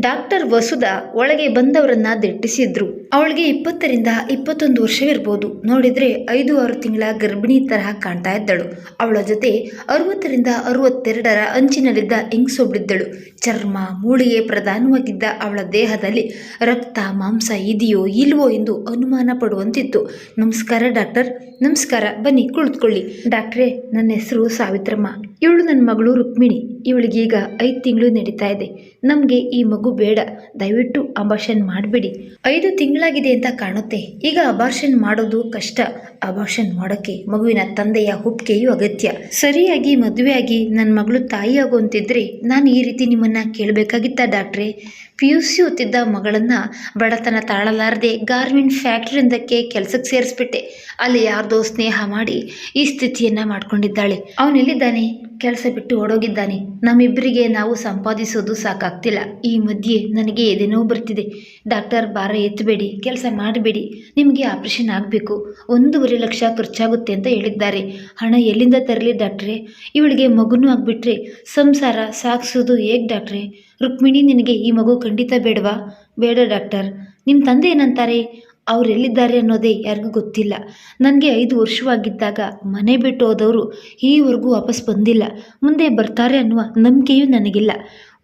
Doctor Vasudha ಒಳಗೆ ಬಂದವರನ್ನ ದಿಟ್ಟಿಸಿದ್ರು. ಅವಳಿಗೆ ಇಪ್ಪತ್ತರಿಂದ ಇಪ್ಪತ್ತೊಂದು ವರ್ಷವಿರ್ಬೋದು. ನೋಡಿದರೆ ಐದು ಆರು ತಿಂಗಳ ಗರ್ಭಿಣಿ ತರಹ ಕಾಣ್ತಾ ಇದ್ದಳು. ಅವಳ ಜೊತೆ ಅರವತ್ತರಿಂದ ಅರವತ್ತೆರಡರ ಅಂಚಿನಲ್ಲಿದ್ದ ಹೆಂಗ್ಸೊಬ್ಳಿದ್ದಳು. ಚರ್ಮ ಮೂಳಿಗೆ ಪ್ರಧಾನವಾಗಿದ್ದ ಅವಳ ದೇಹದಲ್ಲಿ ರಕ್ತ, ಮಾಂಸ ಇದೆಯೋ ಇಲ್ವೋ ಎಂದು ಅನುಮಾನ ಪಡುವಂತಿತ್ತು. ನಮಸ್ಕಾರ, ಡಾಕ್ಟರ್. ನಮಸ್ಕಾರ, ಬನ್ನಿ ಕುಳಿತುಕೊಳ್ಳಿ. ಡಾಕ್ಟ್ರೇ, ನನ್ನ ಹೆಸರು ಸಾವಿತ್ರಮ್ಮ. ಇವಳು ನನ್ನ ಮಗಳು ರುಕ್ಮಿಣಿ. ಇವಳಿಗೀಗ ಐದು ತಿಂಗಳು ನಡೀತಾ ಇದೆ. ನಮಗೆ ಈ ಮಗು ಬೇಡ. ದಯವಿಟ್ಟು ಅಂಬಾಷನ್ ಮಾಡಬೇಡಿ. ಐದು ತಿಂಗಳಾಗಿದೆ ಅಂತ ಕಾಣುತ್ತೆ. ಈಗ ಅಬಾರ್ಷನ್ ಮಾಡೋದು ಕಷ್ಟ. ಅಬಾರ್ಷನ್ ಮಾಡೋಕ್ಕೆ ಮಗುವಿನ ತಂದೆಯ ಹುಟ್ಟಿಗೆಯೂ ಅಗತ್ಯ. ಸರಿಯಾಗಿ ಮದುವೆಯಾಗಿ ನನ್ನ ಮಗಳು ತಾಯಿಯಾಗುವಂತಿದ್ರೆ ನಾನು ಈ ರೀತಿ ನಿಮ್ಮನ್ನ ಕೇಳಬೇಕಾಗಿತ್ತಾ ಡಾಕ್ಟ್ರೇ? ಪಿ ಯು ಸಿ ಓದ್ತಿದ್ದ ಮಗಳನ್ನ ಬಡತನ ತಾಳಲಾರದೆ ಗಾರ್ಮೆಂಟ್ ಫ್ಯಾಕ್ಟ್ರಿಯೊಂದಕ್ಕೆ ಕೆಲಸಕ್ಕೆ ಸೇರಿಸ್ಬಿಟ್ಟೆ. ಅಲ್ಲಿ ಯಾರ್ದೋ ಸ್ನೇಹ ಮಾಡಿ ಈ ಸ್ಥಿತಿಯನ್ನ ಮಾಡ್ಕೊಂಡಿದ್ದಾಳೆ. ಅವನೆಲ್ಲಿದ್ದಾನೆ ಕೆಲಸ ಬಿಟ್ಟು ಓಡೋಗಿದ್ದಾನೆ. ನಮ್ಮಿಬ್ಬರಿಗೆ ನಾವು ಸಂಪಾದಿಸೋದು ಸಾಕಾಗ್ತಿಲ್ಲ. ಈ ಮಧ್ಯೆ ನನಗೆ ಎದೆನೋ ಬರ್ತಿದೆ. ಡಾಕ್ಟರ್ ಭಾರ ಎತ್ತಬೇಡಿ ಕೆಲಸ ಮಾಡಬೇಡಿ. ನಿಮಗೆ ಆಪರೇಷನ್ ಆಗಬೇಕು. ಒಂದೂವರೆ ಲಕ್ಷ ಖರ್ಚಾಗುತ್ತೆ ಅಂತ ಹೇಳಿದ್ದಾರೆ. ಹಣ ಎಲ್ಲಿಂದ ತರಲಿ ಡಾಕ್ಟ್ರೆ? ಇವಳಿಗೆ ಮಗುನೂ ಆಗಿಬಿಟ್ರೆ ಸಂಸಾರ ಸಾಗಿಸೋದು ಹೇಗೆ ಡಾಕ್ಟ್ರೇ? ರುಕ್ಮಿಣಿ ನಿನಗೆ ಈ ಮಗು ಖಂಡಿತ ಬೇಡವಾ? ಬೇಡ ಡಾಕ್ಟರ್. ನಿಮ್ಮ ತಂದೆ ಏನಂತಾರೆ? ಅವ್ರು ಎಲ್ಲಿದ್ದಾರೆ ಅನ್ನೋದೇ ಯಾರಿಗೂ ಗೊತ್ತಿಲ್ಲ. ನನಗೆ ಐದು ವರ್ಷವಾಗಿದ್ದಾಗ ಮನೆ ಬಿಟ್ಟು ಹೋದವರು ಈವರೆಗೂ ವಾಪಸ್ ಬಂದಿಲ್ಲ. ಮುಂದೆ ಬರ್ತಾರೆ ಅನ್ನುವ ನಂಬಿಕೆಯೂ ನನಗಿಲ್ಲ.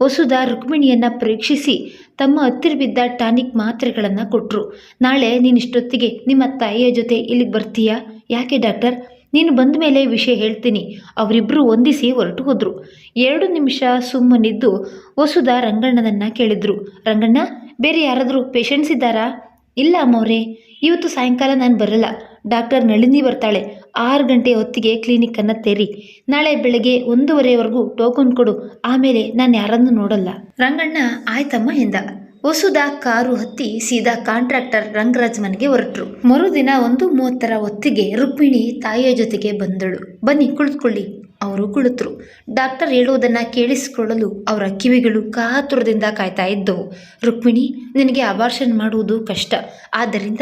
ವಸುಧಾ ರುಕ್ಮಿಣಿಯನ್ನು ಪರೀಕ್ಷಿಸಿ ತಮ್ಮ ಹತ್ತಿರ ಬಿದ್ದ ಟಾನಿಕ್ ಮಾತ್ರೆಗಳನ್ನು ಕೊಟ್ಟರು ನಾಳೆ ನೀನು ಇಷ್ಟೊತ್ತಿಗೆ ನಿಮ್ಮ ತಾಯಿಯ ಜೊತೆ ಇಲ್ಲಿಗೆ ಬರ್ತೀಯಾ? ಯಾಕೆ ಡಾಕ್ಟರ್? ನೀನು ಬಂದ ಮೇಲೆ ವಿಷಯ ಹೇಳ್ತೀನಿ. ಅವರಿಬ್ಬರು ಹೊಂದಿಸಿ ಹೊರಟು ಹೋದರು. ಎರಡು ನಿಮಿಷ ಸುಮ್ಮನಿದ್ದು ವಸುಧಾ ರಂಗಣ್ಣನನ್ನು ಕೇಳಿದ್ರು. ರಂಗಣ್ಣ, ಬೇರೆ ಯಾರಾದರೂ ಪೇಷಂಟ್ಸ್ ಇದ್ದಾರಾ? ಇಲ್ಲ ಅಮ್ಮವ್ರೆ, ಇವತ್ತು ಸಾಯಂಕಾಲ ನಾನು ಬರಲ್ಲ. ಡಾಕ್ಟರ್ ನಳಿನಿ ಬರ್ತಾಳೆ. ಆರು ಗಂಟೆ ಹೊತ್ತಿಗೆ ಕ್ಲಿನಿಕ್ಕನ್ನು ತೆರಿ. ನಾಳೆ ಬೆಳಗ್ಗೆ ಒಂದೂವರೆವರೆಗೂ ಟೋಕನ್ ಕೊಡು. ಆಮೇಲೆ ನಾನು ಯಾರನ್ನು ನೋಡಲ್ಲ. ರಂಗಣ್ಣ, ಆಯ್ತಮ್ಮ, ಎಂದ. ವಸುಧಾ ಕಾರು ಹತ್ತಿ ಸೀದಾ ಕಾಂಟ್ರಾಕ್ಟರ್ ರಂಗರಾಜ್ ಮನೆಗೆ ಹೊರಟರು. ಮರುದಿನ ಒಂದು ಮೂವತ್ತರ ಹೊತ್ತಿಗೆ ರುಕ್ಮಿಣಿ ತಾಯಿಯ ಜೊತೆಗೆ ಬಂದಳು. ಬನ್ನಿ ಕುಳಿತುಕೊಳ್ಳಿ, ಅವರು ಕುಳಿತರು. ಡಾಕ್ಟರ್ ಹೇಳುವುದನ್ನು ಕೇಳಿಸಿಕೊಳ್ಳಲು ಅವರ ಕಿವಿಗಳು ಕಾತುರದಿಂದ ಕಾಯ್ತಾ ಇದ್ದವು. ರುಕ್ಮಿಣಿ, ನಿನಗೆ ಅಬಾರ್ಷನ್ ಮಾಡುವುದು ಕಷ್ಟ. ಆದ್ದರಿಂದ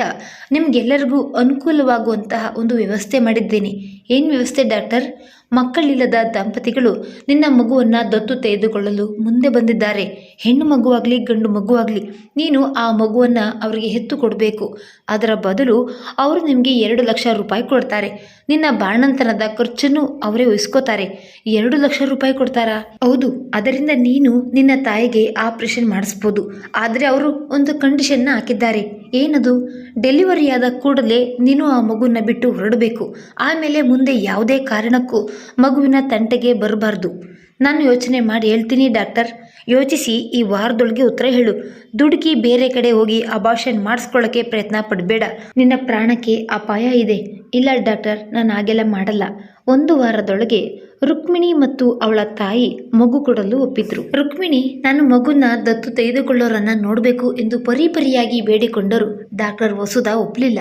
ನಿಮ್ಗೆಲ್ಲರಿಗೂ ಅನುಕೂಲವಾಗುವಂತಹ ಒಂದು ವ್ಯವಸ್ಥೆ ಮಾಡಿದ್ದೇನೆ. ಏನು ವ್ಯವಸ್ಥೆ ಡಾಕ್ಟರ್? ಮಕ್ಕಳಿಲ್ಲದ ದಂಪತಿಗಳು ನಿನ್ನ ಮಗುವನ್ನು ದತ್ತು ತೆಗೆದುಕೊಳ್ಳಲು ಮುಂದೆ ಬಂದಿದ್ದಾರೆ. ಹೆಣ್ಣು ಮಗುವಾಗಲಿ, ಗಂಡು ಮಗುವಾಗಲಿ, ನೀನು ಆ ಮಗುವನ್ನು ಅವರಿಗೆ ಹೆತ್ತು ಕೊಡಬೇಕು. ಅದರ ಬದಲು ಅವರು ನಿಮಗೆ ಎರಡು ಲಕ್ಷ ರೂಪಾಯಿ ಕೊಡ್ತಾರೆ. ನಿನ್ನ ಬಾಣಂತನದ ಖರ್ಚನ್ನು ಅವರೇ ವಹಿಸ್ಕೋತಾರೆ ಎರಡು ಲಕ್ಷ ರೂಪಾಯಿ ಕೊಡ್ತಾರಾ? ಹೌದು, ಅದರಿಂದ ನೀನು ನಿನ್ನ ತಾಯಿಗೆ ಆಪರೇಷನ್ ಮಾಡಿಸ್ಬೋದು. ಆದರೆ ಅವರು ಒಂದು ಕಂಡೀಷನ್ನ ಹಾಕಿದ್ದಾರೆ. ಏನದು? ಡೆಲಿವರಿಯಾದ ಕೂಡಲೇ ನೀನು ಆ ಮಗುನ ಬಿಟ್ಟು ಹೊರಡಬೇಕು. ಆಮೇಲೆ ಮುಂದೆ ಯಾವುದೇ ಕಾರಣಕ್ಕೂ ಮಗುವಿನ ತಂಟೆಗೆ ಬರಬಾರ್ದು. ನಾನು ಯೋಚನೆ ಮಾಡಿ ಹೇಳ್ತೀನಿ, ಡಾಕ್ಟರ್. ಯೋಚಿಸಿ, ಈ ವಾರದೊಳಗೆ ಉತ್ತರ ಹೇಳು. ದುಡುಕಿ ಬೇರೆ ಕಡೆ ಹೋಗಿ ಅಬಾಷನ್ ಮಾಡಿಸ್ಕೊಳ್ಳೋಕೆ ಪ್ರಯತ್ನ ಪಡಬೇಡ. ನಿನ್ನ ಪ್ರಾಣಕ್ಕೆ ಅಪಾಯ ಇದೆ. ಇಲ್ಲ, ಡಾಕ್ಟರ್, ನಾನು ಹಾಗೆಲ್ಲ ಮಾಡಲ್ಲ. ಒಂದು ವಾರದೊಳಗೆ ರುಕ್ಮಿಣಿ ಮತ್ತು ಅವಳ ತಾಯಿ ಮಗು ಕೊಡಲು ಒಪ್ಪಿದ್ರು. ರುಕ್ಮಿಣಿ, ನಾನು ಮಗುನ ದತ್ತು ತೆಗೆದುಕೊಳ್ಳೋರನ್ನ ನೋಡಬೇಕು ಎಂದು ಪರಿಪರಿಯಾಗಿ ಬೇಡಿಕೊಂಡರು. ಡಾಕ್ಟರ್ ವಸುಧಾ ಒಪ್ಪಲಿಲ್ಲ.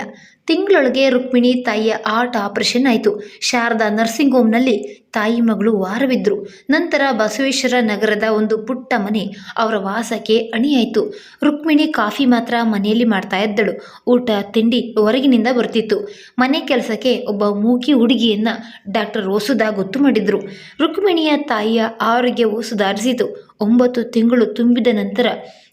ತಿಂಗಳೊಳಗೆ ರುಕ್ಮಿಣಿ ತಾಯಿಯ ಆರ್ಟ್ ಆಪರೇಷನ್ ಆಯಿತು. ಶಾರದಾ ನರ್ಸಿಂಗ್ ಹೋಮ್ನಲ್ಲಿ ತಾಯಿ ಮಗಳು ವಾರವಿದ್ರು. ನಂತರ ಬಸವೇಶ್ವರ ನಗರದ ಒಂದು ಪುಟ್ಟ ಮನೆ ಅವರ ವಾಸಕ್ಕೆ ಅಣಿಯಾಯಿತು. ರುಕ್ಮಿಣಿ ಕಾಫಿ ಮಾತ್ರ ಮನೆಯಲ್ಲಿ ಮಾಡ್ತಾ ಇದ್ದಳು. ಊಟ, ತಿಂಡಿ ಹೊರಗಿನಿಂದ ಬರ್ತಿತ್ತು. ಮನೆ ಕೆಲಸಕ್ಕೆ ಒಬ್ಬ ಮೂಕಿ ಹುಡುಗಿಯನ್ನ ಡಾಕ್ಟರ್ ವಸುಧಾ ಗೊತ್ತು ಮಾಡಿದ್ರು. ರುಕ್ಮಿಣಿಯ ತಾಯಿಯ ಆರೋಗ್ಯವು ಸುಧಾರಿಸಿತು. ಒಂಬತ್ತು ತಿಂಗಳು ತುಂಬಿದ ನಂತರ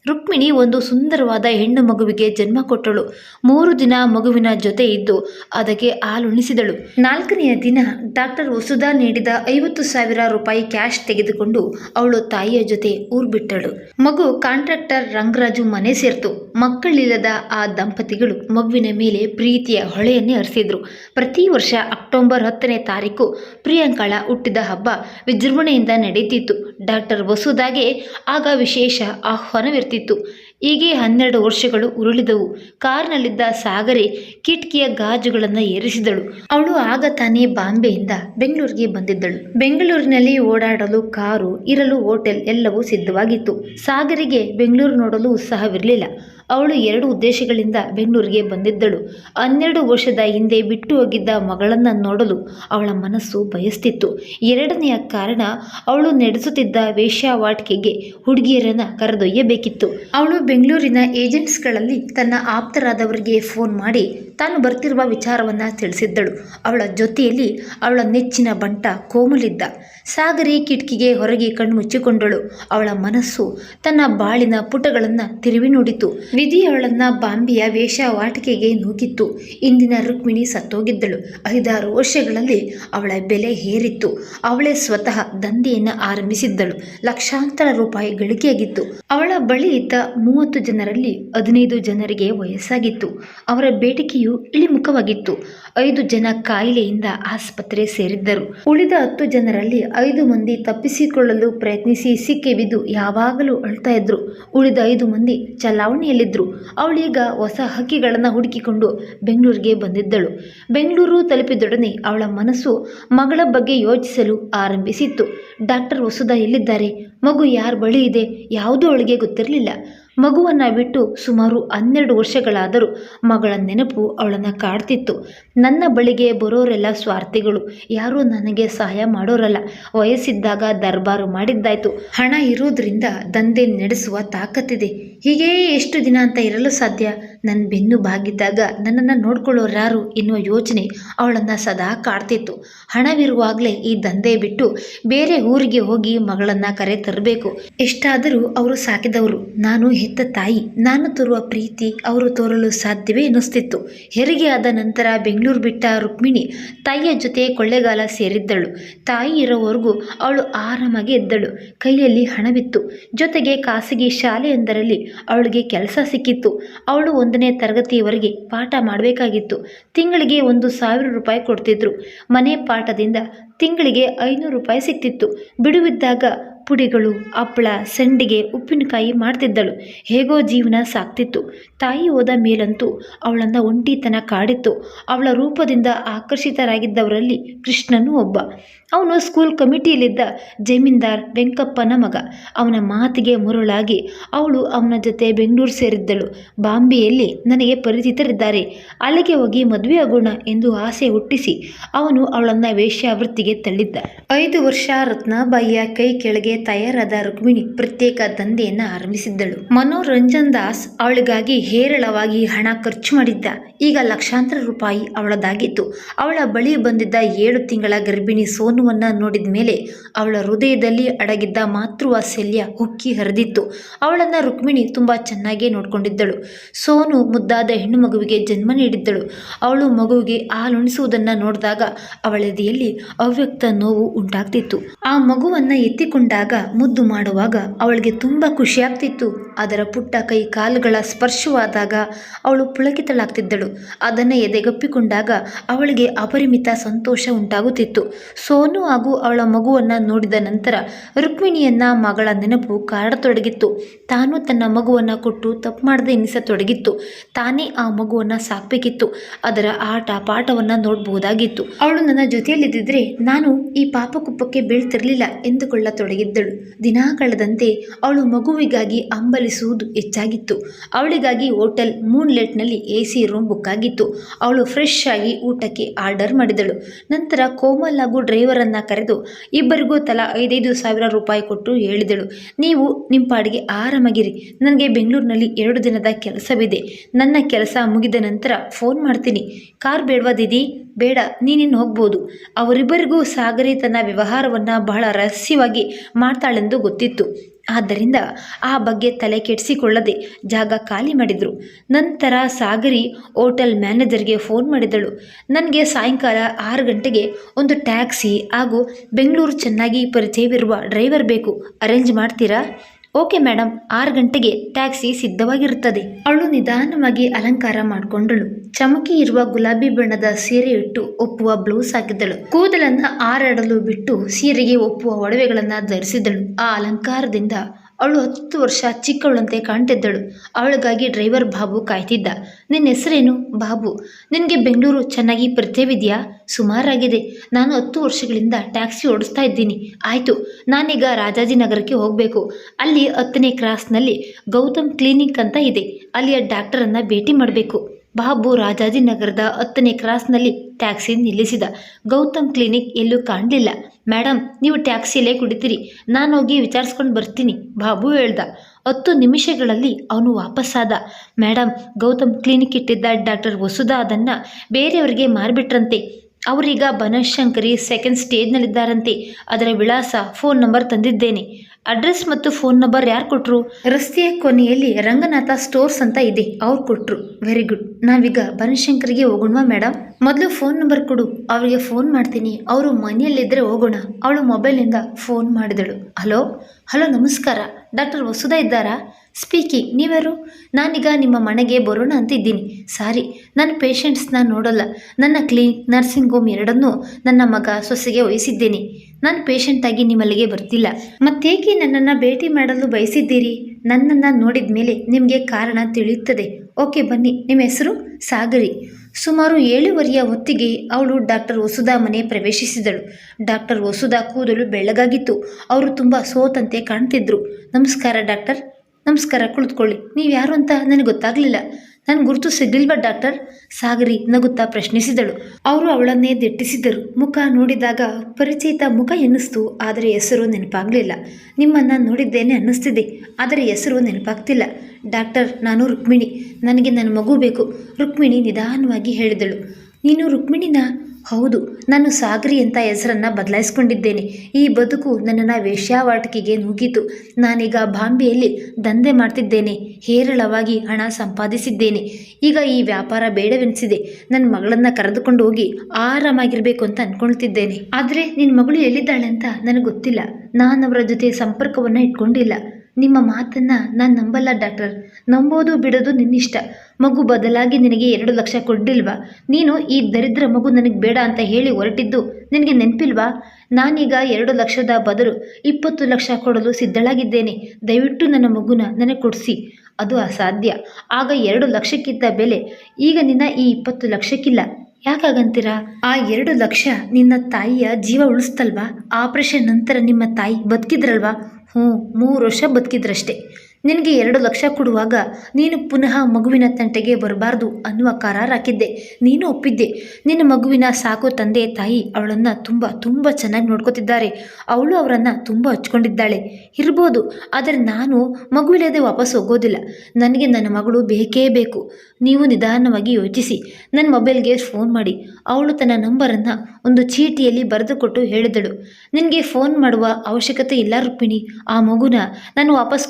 ರುಕ್ಮಿಣಿ ಒಂದು ಸುಂದರವಾದ ಹೆಣ್ಣು ಮಗುವಿಗೆ ಜನ್ಮ ಕೊಟ್ಟಳು. ಮೂರು ದಿನ ಮಗುವಿನ ಜೊತೆ ಇದ್ದು ಅದಕ್ಕೆ ಹಾಲುಣಿಸಿದಳು. ನಾಲ್ಕನೆಯ ದಿನ ಡಾಕ್ಟರ್ ವಸುಧಾ ನೀಡಿದ ಐವತ್ತು ಸಾವಿರ ರೂಪಾಯಿ ಕ್ಯಾಶ್ ತೆಗೆದುಕೊಂಡು ಅವಳು ತಾಯಿಯ ಜೊತೆ ಊರು ಬಿಟ್ಟಳು. ಮಗು ಕಾಂಟ್ರಾಕ್ಟರ್ ರಂಗರಾಜು ಮನೆ ಸೇರ್ತು. ಮಕ್ಕಳಿಲ್ಲದ ಆ ದಂಪತಿಗಳು ಮಗುವಿನ ಮೇಲೆ ಪ್ರೀತಿಯ ಹೊಳೆಯನ್ನೇ ಹರಿಸಿದ್ರು. ಪ್ರತಿ ವರ್ಷ ಅಕ್ಟೋಬರ್ ಹತ್ತನೇ ತಾರೀಕು ಪ್ರಿಯಾಂಕಳ ಹುಟ್ಟಿದ ಹಬ್ಬ ವಿಜೃಂಭಣೆಯಿಂದ ನಡೆಯುತ್ತಿತ್ತು. ಡಾಕ್ಟರ್ ವಸುಧಾಗೆ ಆಗ ವಿಶೇಷ ಆಹ್ವಾನವಿರ್ತಿತ್ತು. ಹೀಗೆ ಹನ್ನೆರಡು ವರ್ಷಗಳು ಉರುಳಿದವು. ಕಾರ್ನಲ್ಲಿದ್ದ ಸಾಗರಿ ಕಿಟಕಿಯ ಗಾಜುಗಳನ್ನು ಏರಿಸಿದಳು. ಅವಳು ಆಗ ತಾನೇ ಬಾಂಬೆಯಿಂದ ಬೆಂಗಳೂರಿಗೆ ಬಂದಿದ್ದಳು. ಬೆಂಗಳೂರಿನಲ್ಲಿ ಓಡಾಡಲು ಕಾರು, ಇರಲು ಹೋಟೆಲ್ ಎಲ್ಲವೂ ಸಿದ್ಧವಾಗಿತ್ತು. ಸಾಗರಿಗೆ ಬೆಂಗಳೂರು ನೋಡಲು ಉತ್ಸಾಹವಿರಲಿಲ್ಲ. ಅವಳು ಎರಡು ಉದ್ದೇಶಗಳಿಂದ ಬೆಂಗಳೂರಿಗೆ ಬಂದಿದ್ದಳು. ಹನ್ನೆರಡು ವರ್ಷದ ಹಿಂದೆ ಬಿಟ್ಟು ಹೋಗಿದ್ದ ಮಗಳನ್ನು ನೋಡಲು ಅವಳ ಮನಸ್ಸು ಬಯಸ್ತಿತ್ತು. ಎರಡನೆಯ ಕಾರಣ, ಅವಳು ನಡೆಸುತ್ತಿದ್ದ ವೇಶ್ಯಾವಾಟಿಕೆಗೆ ಹುಡುಗಿಯರನ್ನ ಕರೆದೊಯ್ಯಬೇಕಿತ್ತು. ಅವಳು ಬೆಂಗಳೂರಿನ ಏಜೆಂಟ್ಸ್ಗಳಲ್ಲಿ ತನ್ನ ಆಪ್ತರಾದವರಿಗೆ ಫೋನ್ ಮಾಡಿ ತಾನು ಬರ್ತಿರುವ ವಿಚಾರವನ್ನು ತಿಳಿಸಿದ್ದಳು. ಅವಳ ಜೊತೆಯಲ್ಲಿ ಅವಳ ನೆಚ್ಚಿನ ಬಂಟ ಕೋಮಲಿದ್ದ. ಸಾಗರಿ ಕಿಟಕಿಗೆ ಹೊರಗೆ ಕಣ್ಣು ಮುಚ್ಚಿಕೊಂಡಳು ಅವಳ ಮನಸ್ಸು ತನ್ನ ಬಾಳಿನ ಪುಟಗಳನ್ನು ತಿರುವಿ ನೋಡಿತು. ವಿಧಿ ಅವಳನ್ನ ಬಾಂಬೆಯ ವೇಷವಾಟಿಕೆಗೆ ನೂಕಿತ್ತು. ಇಂದಿನ ರುಕ್ಮಿಣಿ ಸತ್ತೋಗಿದ್ದಳು. ಐದಾರು ವರ್ಷಗಳಲ್ಲಿ ಅವಳ ಬೆಲೆ ಹೇರಿತ್ತು ಅವಳೇ ಸ್ವತಃ ದಂಧೆಯನ್ನು ಆರಂಭಿಸಿದ್ದಳು. ಲಕ್ಷಾಂತರ ರೂಪಾಯಿ ಗಳಿಕೆಯಾಗಿತ್ತು. ಅವಳ ಬಳಿ ಇದ್ದ ಮೂವತ್ತು ಜನರಲ್ಲಿ ಹದಿನೈದು ಜನರಿಗೆ ವಯಸ್ಸಾಗಿತ್ತು. ಅವರ ಬೇಡಿಕೆಯು ಇಳಿಮುಖವಾಗಿತ್ತು. ಐದು ಜನ ಕಾಯಿಲೆಯಿಂದ ಆಸ್ಪತ್ರೆ ಸೇರಿದ್ದರು. ಉಳಿದ ಹತ್ತು ಜನರಲ್ಲಿ ಐದು ಮಂದಿ ತಪ್ಪಿಸಿಕೊಳ್ಳಲು ಪ್ರಯತ್ನಿಸಿ ಸಿಕ್ಕಿ ಬಿದ್ದು ಯಾವಾಗಲೂ ಅಳ್ತಾ ಇದ್ರು. ಉಳಿದ ಐದು ಮಂದಿ ಚಲಾವಣೆಯಲ್ಲಿದ್ದರು ಅವಳೀಗ ಹೊಸ ಹಕ್ಕಿಗಳನ್ನು ಹುಡುಕಿಕೊಂಡು ಬೆಂಗಳೂರಿಗೆ ಬಂದಿದ್ದಳು. ಬೆಂಗಳೂರು ತಲುಪಿದೊಡನೆ ಅವಳ ಮನಸ್ಸು ಮಗಳ ಬಗ್ಗೆ ಯೋಚಿಸಲು ಆರಂಭಿಸಿತ್ತು. ಡಾಕ್ಟರ್ ವಸುಧ ಎಲ್ಲಿದ್ದಾರೆ? ಮಗು ಯಾರ ಬಳಿ ಇದೆ? ಯಾವುದೂ ಅವಳಿಗೆ ಗೊತ್ತಿರಲಿಲ್ಲ. ಮಗುವನ್ನು ಬಿಟ್ಟು ಸುಮಾರು ಹನ್ನೆರಡು ವರ್ಷಗಳಾದರೂ ಮಗಳ ನೆನಪು ಅವಳನ್ನು ಕಾಡ್ತಿತ್ತು. ನನ್ನ ಬಳಿಗೆ ಬರೋರೆಲ್ಲ ಸ್ವಾರ್ಥಿಗಳು. ಯಾರೂ ನನಗೆ ಸಹಾಯ ಮಾಡೋರಲ್ಲ. ವಯಸ್ಸಿದ್ದಾಗ ದರ್ಬಾರು ಮಾಡಿದ್ದಾಯ್ತು. ಹಣ ಇರೋದ್ರಿಂದ ದಂಧೆ ನಡೆಸುವ ತಾಕತ್ತಿದೆ. ಹೀಗೇ ಎಷ್ಟು ದಿನ ಅಂತ ಇರಲು ಸಾಧ್ಯ? ನನ್ನ ಬೆನ್ನು ಬಾಗಿದ್ದಾಗ ನನ್ನನ್ನು ನೋಡ್ಕೊಳ್ಳೋರು ಯಾರು ಎನ್ನುವ ಯೋಚನೆ ಅವಳನ್ನು ಸದಾ ಕಾಡ್ತಿತ್ತು. ಹಣವಿರುವಾಗಲೇ ಈ ದಂಧೆ ಬಿಟ್ಟು ಬೇರೆ ಊರಿಗೆ ಹೋಗಿ ಮಗಳನ್ನು ಕರೆ ತರಬೇಕು ಎಷ್ಟಾದರೂ ಅವರು ಸಾಕಿದವರು. ನಾನು ಹೆತ್ತ ತಾಯಿ, ನಾನು ತೋರುವ ಪ್ರೀತಿ ಅವರು ತೋರಲು ಸಾಧ್ಯವೇ ಎನ್ನಿಸ್ತಿತ್ತು. ಹೆರಿಗೆ ಆದ ನಂತರ ಬೆಂಗಳೂರು ಬಿಟ್ಟ ರುಕ್ಮಿಣಿ ತಾಯಿಯ ಜೊತೆ ಕೊಳ್ಳೆಗಾಲ ಸೇರಿದ್ದಳು. ತಾಯಿ ಇರೋವರೆಗೂ ಅವಳು ಆರಾಮಾಗಿ ಎದ್ದಳು. ಕೈಯಲ್ಲಿ ಹಣವಿತ್ತು. ಜೊತೆಗೆ ಖಾಸಗಿ ಶಾಲೆಯೊಂದರಲ್ಲಿ ಅವಳಿಗೆ ಕೆಲಸ ಸಿಕ್ಕಿತ್ತು. ಅವಳು ಒಂದನೇ ತರಗತಿಯವರೆಗೆ ಪಾಠ ಮಾಡಬೇಕಾಗಿತ್ತು. ತಿಂಗಳಿಗೆ ಒಂದು ಸಾವಿರ ರೂಪಾಯಿ ಕೊಡ್ತಿದ್ರು. ಮನೆ ಪಾಠದಿಂದ ತಿಂಗಳಿಗೆ ಐನೂರು ರೂಪಾಯಿ ಸಿಕ್ತಿತ್ತು. ಬಿಡುವಿದ್ದಾಗ ಪುಡಿಗಳು ಹಪ್ಪಳ ಸಂಡಿಗೆ, ಉಪ್ಪಿನಕಾಯಿ ಮಾಡ್ತಿದ್ದಳು. ಹೇಗೋ ಜೀವನ ಸಾಕ್ತಿತ್ತು. ತಾಯಿ ಹೋದ ಮೇಲಂತೂ ಅವಳನ್ನು ಒಂಟಿತನ ಕಾಡಿತ್ತು. ಅವಳ ರೂಪದಿಂದ ಆಕರ್ಷಿತರಾಗಿದ್ದವರಲ್ಲಿ ಕೃಷ್ಣನು ಒಬ್ಬ. ಅವನು ಸ್ಕೂಲ್ ಕಮಿಟಿಯಲ್ಲಿದ್ದ ಜಮೀನ್ದಾರ್ ವೆಂಕಪ್ಪನ ಮಗ. ಅವನ ಮಾತಿಗೆ ಮುರುಳಾಗಿ ಅವಳು ಅವನ ಜೊತೆ ಬೆಂಗಳೂರು ಸೇರಿದ್ದಳು. ಬಾಂಬೆಯಲ್ಲಿ ನನಗೆ ಪರಿಚಿತರಿದ್ದಾರೆ. ಅಲ್ಲಿಗೆ ಹೋಗಿ ಮದುವೆ ಆಗೋಣ ಎಂದು ಆಸೆ ಹುಟ್ಟಿಸಿ ಅವನು ಅವಳನ್ನು ವೇಶ್ಯಾವೃತ್ತಿಗೆ ತಳ್ಳಿದ್ದ. ಐದು ವರ್ಷ ರತ್ನಾಬಾಯಿಯ ಕೈ ಕೆಳಗೆ ತಯಾರಾದ ರುಕ್ಮಿಣಿ ಪ್ರತ್ಯೇಕ ದಂಧೆಯನ್ನ ಆರಂಭಿಸಿದ್ದಳು. ಮನೋರಂಜನ್ ದಾಸ್ ಅವಳಿಗಾಗಿ ಹೇರಳವಾಗಿ ಹಣ ಖರ್ಚು ಮಾಡಿದ್ದ. ಈಗ ಲಕ್ಷಾಂತರ ರೂಪಾಯಿ ಅವಳದಾಗಿತ್ತು. ಅವಳ ಬಳಿ ಬಂದಿದ್ದ ಏಳು ತಿಂಗಳ ಗರ್ಭಿಣಿ ಸೋನುವನ್ನ ನೋಡಿದ ಮೇಲೆ ಅವಳ ಹೃದಯದಲ್ಲಿ ಅಡಗಿದ್ದ ಮಾತೃವಾತ್ಸಲ್ಯ ಉಕ್ಕಿ ಹರಿದಿತ್ತು. ಅವಳನ್ನ ರುಕ್ಮಿಣಿ ತುಂಬಾ ಚೆನ್ನಾಗಿ ನೋಡಿಕೊಂಡಿದ್ದಳು. ಸೋನು ಮುದ್ದಾದ ಹೆಣ್ಣು ಮಗುವಿಗೆ ಜನ್ಮ ನೀಡಿದ್ದಳು. ಅವಳು ಮಗುವಿಗೆ ಹಾಲುಣಿಸುವುದನ್ನ ನೋಡಿದಾಗ ಅವಳ ಎದೆಯಲ್ಲಿ ಅವ್ಯಕ್ತ ನೋವು ಉಂಟಾಗ್ತಿತ್ತು. ಆ ಮಗುವನ್ನ ಎತ್ತಿಕೊಂಡಾಗ ಮುದ್ದು ಮಾಡುವಾಗ ಅವಳಿಗೆ ತುಂಬ ಖುಷಿಯಾಗ್ತಿತ್ತು. ಅದರ ಪುಟ್ಟ ಕೈ ಕಾಲುಗಳ ಸ್ಪರ್ಶವಾದಾಗ ಅವಳು ಪುಳಕಿತಳಾಗ್ತಿದ್ದಳು. ಅದನ್ನು ಎದೆಗಪ್ಪಿಕೊಂಡಾಗ ಅವಳಿಗೆ ಅಪರಿಮಿತ ಸಂತೋಷ ಉಂಟಾಗುತ್ತಿತ್ತು. ಸೋನು ಹಾಗೂ ಅವಳ ಮಗುವನ್ನು ನೋಡಿದ ನಂತರ ರುಕ್ಮಿಣಿಯನ್ನ ಮಗಳ ನೆನಪು ಕಾಡತೊಡಗಿತ್ತು. ತಾನು ತನ್ನ ಮಗುವನ್ನು ಕೊಟ್ಟು ತಪ್ಪು ಮಾಡದೆ ಎನಿಸತೊಡಗಿತ್ತು. ತಾನೇ ಆ ಮಗುವನ್ನು ಸಾಕಬೇಕಿತ್ತು. ಅದರ ಆಟ ಪಾಠವನ್ನು ನೋಡಬಹುದಾಗಿತ್ತು. ಅವಳು ನನ್ನ ಜೊತೆಯಲ್ಲಿದ್ದರೆ ನಾನು ಈ ಪಾಪಕುಪ್ಪಕ್ಕೆ ಬೀಳ್ತಿರ್ಲಿಲ್ಲ ಎಂದುಕೊಳ್ಳತೊಡಗಿದ್ದಳು ದಿನಾ ಕಳೆದಂತೆ ಅವಳು ಮಗುವಿಗಾಗಿ ಅಂಬಲಿಸುವುದು ಹೆಚ್ಚಾಗಿತ್ತು. ಅವಳಿಗಾಗಿ ಹೋಟೆಲ್ ಮೂನ್ಲೆಟ್ನಲ್ಲಿ ಎ ಸಿ ರೂಮ್ ಬುಕ್ ಆಗಿತ್ತು ಅವಳು ಫ್ರೆಶ್ ಆಗಿ ಊಟಕ್ಕೆ ಆರ್ಡರ್ ಮಾಡಿದಳು. ನಂತರ ಕೋಮಲ್ ಹಾಗೂ ಡ್ರೈವರನ್ನು ಕರೆದು ಇಬ್ಬರಿಗೂ ತಲಾ ಐದೈದು ಸಾವಿರ ರೂಪಾಯಿ ಕೊಟ್ಟು ಹೇಳಿದಳು. ನೀವು ನಿಮ್ಮ ಪಾಡಿಗೆ ಆರಾಮಾಗಿರಿ. ನನಗೆ ಬೆಂಗಳೂರಿನಲ್ಲಿ ಎರಡು ದಿನದ ಕೆಲಸವಿದೆ. ನನ್ನ ಕೆಲಸ ಮುಗಿದ ನಂತರ ಫೋನ್ ಮಾಡ್ತೀನಿ. ಕಾರ್ ಬೇಡವಾ ದೀದಿ? ಬೇಡ ನೀನಿನ್ನು ಹೋಗ್ಬೋದು. ಅವರಿಬ್ಬರಿಗೂ ಸಾಗರಿ ತನ್ನ ವ್ಯವಹಾರವನ್ನು ಬಹಳ ರಹಸ್ಯವಾಗಿ ಮಾಡ್ತಾಳೆಂದು ಗೊತ್ತಿತ್ತು. ಆದ್ದರಿಂದ ಆ ಬಗ್ಗೆ ತಲೆ ಕೆಡಿಸಿಕೊಳ್ಳದೆ ಜಾಗ ಖಾಲಿ ಮಾಡಿದರು. ನಂತರ ಸಾಗರಿ ಹೋಟೆಲ್ ಮ್ಯಾನೇಜರ್ಗೆ ಫೋನ್ ಮಾಡಿದಳು. ನನಗೆ ಸಾಯಂಕಾಲ ಆರು ಗಂಟೆಗೆ ಒಂದು ಟ್ಯಾಕ್ಸಿ ಹಾಗೂ ಬೆಂಗಳೂರು ಚೆನ್ನಾಗಿ ಪರಿಚಯವಿರುವ ಡ್ರೈವರ್ ಬೇಕು. ಅರೇಂಜ್ ಮಾಡ್ತೀರಾ? ಓಕೆ ಮೇಡಮ್ ಆರು ಗಂಟೆಗೆ ಟ್ಯಾಕ್ಸಿ ಸಿದ್ಧವಾಗಿರುತ್ತದೆ. ಅವಳು ನಿಧಾನವಾಗಿ ಅಲಂಕಾರ ಮಾಡಿಕೊಂಡಳು. ಚಮಕಿ ಇರುವ ಗುಲಾಬಿ ಬಣ್ಣದ ಸೀರೆ ಇಟ್ಟು ಒಪ್ಪುವ ಬ್ಲೌಸ್ ಹಾಕಿದ್ದಳು ಕೂದಲನ್ನ ಆರಾಡಲು ಬಿಟ್ಟು ಸೀರೆಗೆ ಒಪ್ಪುವ ಒಡವೆಗಳನ್ನು ಧರಿಸಿದಳು. ಆ ಅಲಂಕಾರದಿಂದ ಅವಳು ಹತ್ತು ವರ್ಷ ಚಿಕ್ಕವಳಂತೆ ಕಾಣ್ತಿದ್ದಳು. ಅವಳಿಗಾಗಿ ಡ್ರೈವರ್ ಬಾಬು ಕಾಯ್ತಿದ್ದ. ನಿನ್ನ ಹೆಸರೇನು? ಬಾಬು. ನಿನಗೆ ಬೆಂಗಳೂರು ಚೆನ್ನಾಗಿ ಪರಿಚಯವಿದೆಯಾ? ಸುಮಾರಾಗಿದೆ. ನಾನು ಹತ್ತು ವರ್ಷಗಳಿಂದ ಟ್ಯಾಕ್ಸಿ ಓಡಿಸ್ತಾ ಇದ್ದೀನಿ. ಆಯಿತು, ನಾನೀಗ ರಾಜಾಜಿನಗರಕ್ಕೆ ಹೋಗಬೇಕು. ಅಲ್ಲಿ ಹತ್ತನೇ ಕ್ರಾಸ್ನಲ್ಲಿ ಗೌತಮ್ ಕ್ಲಿನಿಕ್ ಅಂತ ಇದೆ. ಅಲ್ಲಿಯ ಡಾಕ್ಟರನ್ನು ಭೇಟಿ ಮಾಡಬೇಕು. ಬಾಬು ರಾಜಾಜಿನಗರದ ಹತ್ತನೇ ಕ್ರಾಸ್ನಲ್ಲಿ ಟ್ಯಾಕ್ಸಿ ನಿಲ್ಲಿಸಿದ. ಗೌತಮ್ ಕ್ಲಿನಿಕ್ ಎಲ್ಲೂ ಕಾಣಲಿಲ್ಲ. ಮೇಡಮ್ ನೀವು ಟ್ಯಾಕ್ಸಿಯಲ್ಲೇ ಕುಡಿತೀರಿ. ನಾನು ಹೋಗಿ ವಿಚಾರಿಸ್ಕೊಂಡು ಬರ್ತೀನಿ, ಬಾಬು ಹೇಳ್ದ. ಹತ್ತು ನಿಮಿಷಗಳಲ್ಲಿ ಅವನು ವಾಪಸ್ಸಾದ ಮೇಡಮ್ ಗೌತಮ್ ಕ್ಲಿನಿಕ್ ಇಟ್ಟಿದ್ದ ಡಾಕ್ಟರ್ ವಸುಧಾ ಅದನ್ನು ಬೇರೆಯವರಿಗೆ ಮಾರಿಬಿಟ್ರಂತೆ. ಅವರೀಗ ಬನಶಂಕರಿ ಸೆಕೆಂಡ್ ಸ್ಟೇಜ್ನಲ್ಲಿದ್ದಾರಂತೆ. ಅದರ ವಿಳಾಸ, ಫೋನ್ ನಂಬರ್ ತಂದಿದ್ದೇನೆ. ಅಡ್ರೆಸ್ ಮತ್ತು ಫೋನ್ ನಂಬರ್ ಯಾರು ಕೊಟ್ಟರು ರಸ್ತೆಯ ಕೊನೆಯಲ್ಲಿ ರಂಗನಾಥ ಸ್ಟೋರ್ಸ್ ಅಂತ ಇದೆ. ಅವ್ರು ಕೊಟ್ಟರು ವೆರಿ ಗುಡ್. ನಾವೀಗ ಬನಶಂಕರಿಗೆ ಹೋಗೋಣ ಮೇಡಮ್ ಮೊದಲು ಫೋನ್ ನಂಬರ್ ಕೊಡು. ಅವರಿಗೆ ಫೋನ್ ಮಾಡ್ತೀನಿ. ಅವರು ಮನೆಯಲ್ಲಿದ್ದರೆ ಹೋಗೋಣ. ಅವಳು ಮೊಬೈಲ್ನಿಂದ ಫೋನ್ ಮಾಡಿದಳು. ಹಲೋ? ಹಲೋ, ನಮಸ್ಕಾರ. ಡಾಕ್ಟರ್ ವಸುಧಾ ಇದ್ದಾರಾ? ಸ್ಪೀಕಿಂಗ್ ನೀವ್ಯಾರು? ನಾನೀಗ ನಿಮ್ಮ ಮನೆಗೆ ಬರೋಣ ಅಂತ ಇದ್ದೀನಿ ಸಾರಿ, ನನ್ನ ಪೇಷಂಟ್ಸ್ನ ನೋಡಲ್ಲ. ನನ್ನ ಕ್ಲಿನಿಕ್ ನರ್ಸಿಂಗ್ ಹೋಮ್ ಎರಡನ್ನೂ ನನ್ನ ಮಗ ಸೊಸೆಗೆ ವಹಿಸಿದ್ದೇನೆ ನಾನು ಪೇಷಂಟಾಗಿ ನಿಮ್ಮಲ್ಲಿಗೆ ಬರ್ತಿಲ್ಲ. ಮತ್ತೇಕೆ ನನ್ನನ್ನು ಭೇಟಿ ಮಾಡಲು ಬಯಸಿದ್ದೀರಿ? ನನ್ನನ್ನು ನೋಡಿದ ಮೇಲೆ ನಿಮಗೆ ಕಾರಣ ತಿಳಿಯುತ್ತದೆ. ಓಕೆ ಬನ್ನಿ, ನಿಮ್ಮ ಹೆಸರು? ಸಾಗರಿ. ಸುಮಾರು ಏಳುವರೆಯ ಹೊತ್ತಿಗೆ ಅವಳು ಡಾಕ್ಟರ್ ವಸುಧಾ ಮನೆ ಪ್ರವೇಶಿಸಿದಳು. ಡಾಕ್ಟರ್ ವಸುಧಾ ಕೂದಲು ಬೆಳ್ಳಗಾಗಿತ್ತು. ಅವರು ತುಂಬ ಸೋತಂತೆ ಕಾಣ್ತಿದ್ರು. ನಮಸ್ಕಾರ ಡಾಕ್ಟರ್. ನಮಸ್ಕಾರ, ಕುಳಿತುಕೊಳ್ಳಿ. ನೀವು ಯಾರು ಅಂತ ನನಗೆ ಗೊತ್ತಾಗಲಿಲ್ಲ. ನನ್ನ ಗುರುತು ಸಿಗ್ಲಿಲ್ವ ಡಾಕ್ಟರ್? ಸಾಗರಿ ನಗುತ್ತಾ ಪ್ರಶ್ನಿಸಿದಳು. ಅವರು ಅವಳನ್ನೇ ದಿಟ್ಟಿಸಿದರು ಮುಖ ನೋಡಿದಾಗ ಪರಿಚಿತ ಮುಖ ಎನ್ನಿಸ್ತು, ಆದರೆ ಹೆಸರು ನೆನಪಾಗಲಿಲ್ಲ. ನಿಮ್ಮನ್ನು ನೋಡಿದ್ದೇನೆ ಅನ್ನಿಸ್ತಿದೆ, ಆದರೆ ಹೆಸರು ನೆನಪಾಗ್ತಿಲ್ಲ. ಡಾಕ್ಟರ್, ನಾನು ರುಕ್ಮಿಣಿ. ನನಗೆ ನನ್ನ ಮಗು ಬೇಕು. ರುಕ್ಮಿಣಿ ನಿಧಾನವಾಗಿ ಹೇಳಿದಳು. ನೀನು ರುಕ್ಮಿಣಿನ? ಹೌದು, ನಾನು ಸಾಗರಿ ಅಂತ ಹೆಸರನ್ನು ಬದಲಾಯಿಸ್ಕೊಂಡಿದ್ದೇನೆ. ಈ ಬದುಕು ನನ್ನನ್ನು ವೇಶ್ಯಾವಾಟಿಕೆಗೆ ನುಗ್ಗಿತು. ನಾನೀಗ ಬಾಂಬೆಯಲ್ಲಿ ದಂಧೆ ಮಾಡ್ತಿದ್ದೇನೆ. ಹೇರಳವಾಗಿ ಹಣ ಸಂಪಾದಿಸಿದ್ದೇನೆ. ಈಗ ಈ ವ್ಯಾಪಾರ ಬೇಡವೆನಿಸಿದೆ. ನನ್ನ ಮಗಳನ್ನು ಕರೆದುಕೊಂಡು ಹೋಗಿ ಆರಾಮಾಗಿರಬೇಕು ಅಂತ ಅಂದ್ಕೊಳ್ತಿದ್ದೇನೆ ಆದರೆ ನಿನ್ನ ಮಗಳು ಎಲ್ಲಿದ್ದಾಳೆ ಅಂತ ನನಗೆ ಗೊತ್ತಿಲ್ಲ. ನಾನು ಅವರ ಜೊತೆ ಸಂಪರ್ಕವನ್ನು ಇಟ್ಕೊಂಡಿಲ್ಲ. ನಿಮ್ಮ ಮಾತನ್ನು ನಾನು ನಂಬಲ್ಲ, ಡಾಕ್ಟರ್. ನಂಬೋದು ಬಿಡೋದು ನಿನ್ನಿಷ್ಟ. ಮಗು ಬದಲಾಗಿ ನಿನಗೆ ಎರಡು ಲಕ್ಷ ಕೊಡ್ಲಿಲ್ವಾ? ನೀನು ಈ ದರಿದ್ರ ಮಗು ನನಗೆ ಬೇಡ ಅಂತ ಹೇಳಿ ಹೊರಟಿದ್ದು ನಿನಗೆ ನೆನಪಿಲ್ವಾ? ನಾನೀಗ ಎರಡು ಲಕ್ಷದ ಬದಲು ಇಪ್ಪತ್ತು ಲಕ್ಷ ಕೊಡಲು ಸಿದ್ಧಳಾಗಿದ್ದೇನೆ. ದಯವಿಟ್ಟು ನನ್ನ ಮಗುನ ನನಗೆ ಕೊಡಿಸಿ. ಅದು ಅಸಾಧ್ಯ. ಆಗ ಎರಡು ಲಕ್ಷಕ್ಕಿಂತ ಬೆಲೆ. ಈಗ ನಿನ್ನ ಈ ಇಪ್ಪತ್ತು ಲಕ್ಷಕ್ಕಿಲ್ಲ. ಯಾಕಾಗಂತೀರಾ? ಆ ಎರಡು ಲಕ್ಷ ನಿನ್ನ ತಾಯಿಯ ಜೀವ ಉಳಿಸ್ತಲ್ವಾ? ಆಪರೇಷನ್ ನಂತರ ನಿಮ್ಮ ತಾಯಿ ಬದುಕಿದ್ರಲ್ವಾ? ಹ್ಞೂ, ಮೂರು ವರ್ಷ ಬದುಕಿದ್ರಷ್ಟೇ. ನಿನಗೆ ಎರಡು ಲಕ್ಷ ಕೊಡುವಾಗ ನೀನು ಪುನಃ ಮಗುವಿನ ತಂಟೆಗೆ ಬರಬಾರ್ದು ಅನ್ನುವ ಕರಾರಾಕಿದ್ದೆ ನೀನು ಒಪ್ಪಿದ್ದೆ. ನಿನ್ನ ಮಗುವಿನ ಸಾಕು ತಂದೆ ತಾಯಿ ಅವಳನ್ನು ತುಂಬ ತುಂಬ ಚೆನ್ನಾಗಿ ನೋಡ್ಕೋತಿದ್ದಾರೆ. ಅವಳು ಅವರನ್ನು ತುಂಬ ಹಚ್ಕೊಂಡಿದ್ದಾಳೆ. ಇರ್ಬೋದು, ಆದರೆ ನಾನು ಮಗುವಿಲ್ಲದೆ ವಾಪಸ್ ಹೋಗೋದಿಲ್ಲ. ನನಗೆ ನನ್ನ ಮಗಳು ಬೇಕೇ ಬೇಕು. ನೀವು ನಿಧಾನವಾಗಿ ಯೋಚಿಸಿ. ನನ್ನ ಮೊಬೈಲ್ಗೆ ಫೋನ್ ಮಾಡಿ. ಅವಳು ತನ್ನ ನಂಬರನ್ನು ಒಂದು ಚೀಟಿಯಲ್ಲಿ ಬರೆದುಕೊಟ್ಟು ಹೇಳಿದಳು. ನಿನಗೆ ಫೋನ್ ಮಾಡುವ ಅವಶ್ಯಕತೆ ಇಲ್ಲ ರುಕ್ಮಿಣಿ. ಆ ಮಗುನ ನಾನು ವಾಪಸ್